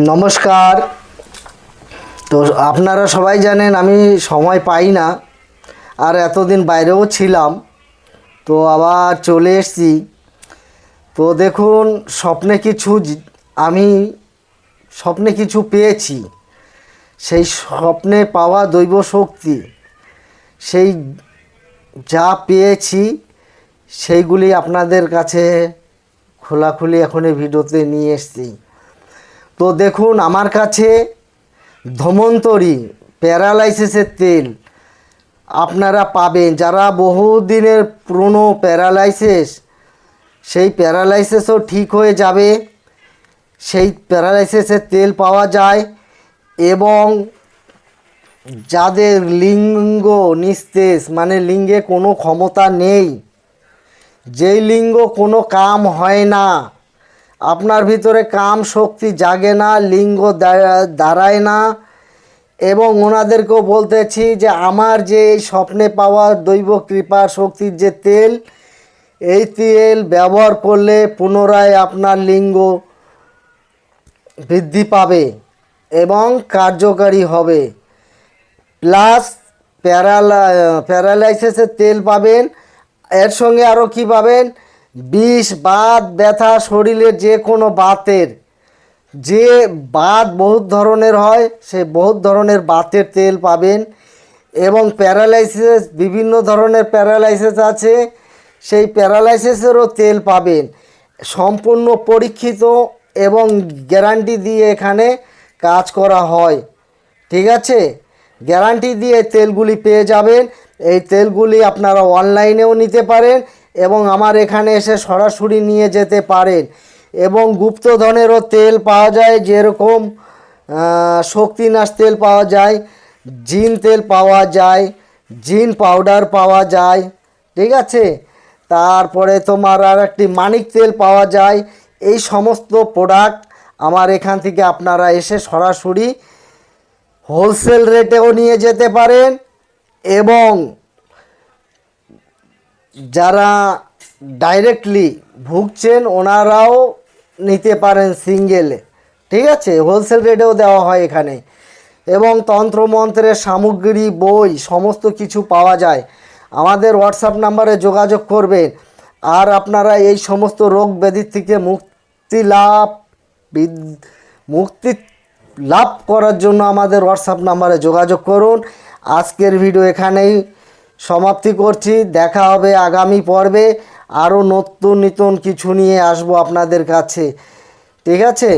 নমস্কার। তো আপনারা সবাই জানেন আমি সময় পাই না, আর এতদিন বাইরেও ছিলাম, তো আবার চলে এসেছি। তো দেখুন, স্বপ্নে কিছু আমি স্বপ্নে কিছু পেয়েছি। সেই স্বপ্নে পাওয়া দৈব শক্তি, সেই যা পেয়েছি, সেইগুলি আপনাদের কাছে খোলাখুলি এখন এই ভিডিওতে নিয়ে এসেছি। তো দেখুন, আমার কাছে ধমন্তরী, প্যারালাইসিসের তেল আপনারা পাবেন। যারা বহুদিনের পুরনো প্যারালাইসিস, সেই প্যারালাইসিসও ঠিক হয়ে যাবে। সেই প্যারালাইসিসের তেল পাওয়া যায় এবং যাদের লিঙ্গ নিস্তেজ মানে লিঙ্গে কোনো ক্ষমতা নেই, যেই লিঙ্গ কোনো কাম হয় না আপনার ভিতরে কাম শক্তি জাগে না, লিঙ্গ দাঁড়ায় না। এবং ওনাদেরকেও বলতেছি যে আমার যে এই স্বপ্নে পাওয়া দৈব কৃপা শক্তির যে তেল, এই তেল ব্যবহার করলে পুনরায় আপনার লিঙ্গ বৃদ্ধি পাবে এবং কার্যকারী হবে। প্লাস প্যারালা, প্যারালাইসিসের তেল পাবেন। এর সঙ্গে আরও কী পাবেন? বিষ, বাত, ব্যথা শরীরের যে কোনো বাতের, যে বাত বহুত ধরনের হয়, সে বহুত ধরনের বাতের তেল পাবেন এবং প্যারালাইসিস, বিভিন্ন ধরনের প্যারালাইসিস আছে, সেই প্যারালাইসিসেরও তেল পাবেন। সম্পূর্ণ পরীক্ষিত এবং গ্যারান্টি দিয়ে এখানে কাজ করা হয়। ঠিক আছে? গ্যারান্টি দিয়ে তেলগুলি পেয়ে যাবেন। এই তেলগুলি আপনারা অনলাইনেও নিতে পারেন। এবং আমার এখানে এসে সরাসরি নিয়ে যেতে পারেন। এবং গুপ্তধনেরও তেল পাওয়া যায়, যেরকম শক্তিনাশ তেল পাওয়া যায়, জিন তেল পাওয়া যায়, জিন পাউডার পাওয়া যায়, ঠিক আছে? তারপরে তোমার আর একটি মানিক তেল পাওয়া যায়। এই সমস্ত প্রোডাক্ট আমার এখান থেকে আপনারা এসে সরাসরি হোলসেল রেটেও নিয়ে যেতে পারেন এবং যারা ডাইরেক্টলি ভুগছেন, ওনারাও নিতে পারেন সিঙ্গেলে ঠিক আছে? হোলসেল রেটেও দেওয়া হয় এখানে। এবং তন্ত্রমন্ত্রের সামগ্রী, বই, সমস্ত কিছু পাওয়া যায়। আমাদের হোয়াটসঅ্যাপ নাম্বারে যোগাযোগ করবেন। আর আপনারা এই সমস্ত রোগ ব্যাধির থেকে মুক্তি লাভ মুক্তি লাভ করার জন্য আমাদের হোয়াটসঅ্যাপ নাম্বারে যোগাযোগ করুন। আজকের ভিডিও এখানেই। সমাপ্তি করছি। দেখা হবে আগামী পর্বে। আরও নতুন নতুন কিছু নিয়ে আসব আপনাদের কাছে। ঠিক আছে?